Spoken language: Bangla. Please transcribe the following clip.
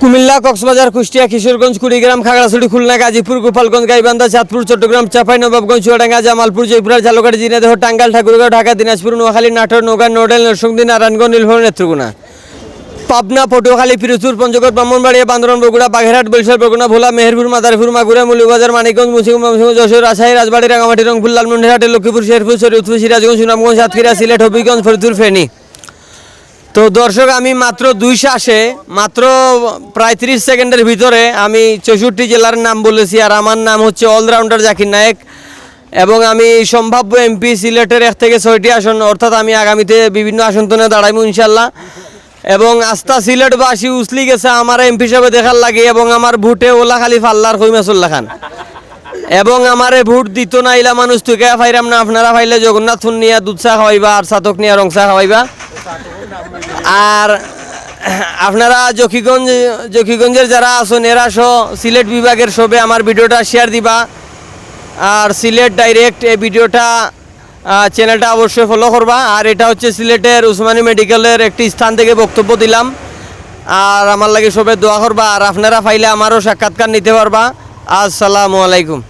কুমিল্লা, কক্সবাজার, কুষ্টিয়া, কিশোরগঞ্জ, কুড়িগ্রাম, খাগড়াছড়ি, খুলনা, গাজীপুর, গোপালগঞ্জ, গাইবান্ধা, চাঁদপুর, চট্টগ্রাম, চাপাই, নবাবগঞ্জ, চুয়াডাঙ্গা, জামালপুর জয়পুরা ঝালকাঠি জিনাদেহ টাঙ্গাইল, ঠাকুরগাঁও, ঢাকা, দিনাজপুর, নোয়াখালী, নাটোর নৌকা নোডেল, নরসিংদী, নারায়ণগঞ্জ, নীলফামারী, নেত্রকোনা। পাবনা, পটুয়াখালী পিরোজপুর পঞ্চগড়, ব্রাহ্মণবাড়িয়া, বান্দরবান, বগুড়া, বাগেরহাট, বরিশাল, বরগুনা, ভোলা, মেহেরপুর, মাদারীপুর, মাগুরা মৌলভীবাজার মানিকগঞ্জ ময়মনসিংহ, যশোর, রাজশাহী, রাজবাড়ী, রাঙামাটি, রংপুর লালমন্ডিহাটে লক্ষ্মীপুর, শেরপুর, শরীয়তপুর, সিরাজগঞ্জ, সুনামগঞ্জ, সাতক্ষীরা, সিলেট, হবিগঞ্জ, ফরিদপুর, ফেনী। তো দর্শক, আমি মাত্র দুই শ্বাসে মাত্র প্রায় ত্রিশ সেকেন্ডের ভিতরে আমি চৌষট্টি জেলার নাম বলেছি আর আমার নাম হচ্ছে অলরাউন্ডার জাকির নায়েক এবং আমি সম্ভাব্য এমপি সিলেটের এক থেকে ছয়টি আসন, অর্থাৎ আমি আগামীতে বিভিন্ন আসন তো দাঁড়াইব ইনশাল্লাহ এবং আস্থা সিলেটবাসী উসলি গেছে আমার এমপি হিসাবে দেখার লাগে এবং আমার ভোটে ওলা খালি ফাল্লার কইমাসুল্লাহ খান। এবং আমারে ভোট দিত না ইলা মানুষ তুকে ফাইরাম না, আপনারা ফাইলে জগন্নাথ নিয়া দুধ চা খাওয়াইবা আর সাতক নিয়া রং চা খাওয়াইবা। আর আপনারা জকিগঞ্জ, জকিগঞ্জের যারা আছেন, এরা সহ সিলেট বিভাগের সবে আমার ভিডিওটা শেয়ার দিবা। আর সিলেট ডাইরেক্ট এই ভিডিওটা চ্যানেলটা অবশ্যই ফলো করবা। আর এটা হচ্ছে সিলেটের উসমানী মেডিকেলের একটি স্থান থেকে বক্তব্য দিলাম। আর আমার লাগে সবে দোয়া করবা। আর আপনারা ফাইলে আমারও সাক্ষাৎকার নিতে পারবা। আসসালামু আলাইকুম।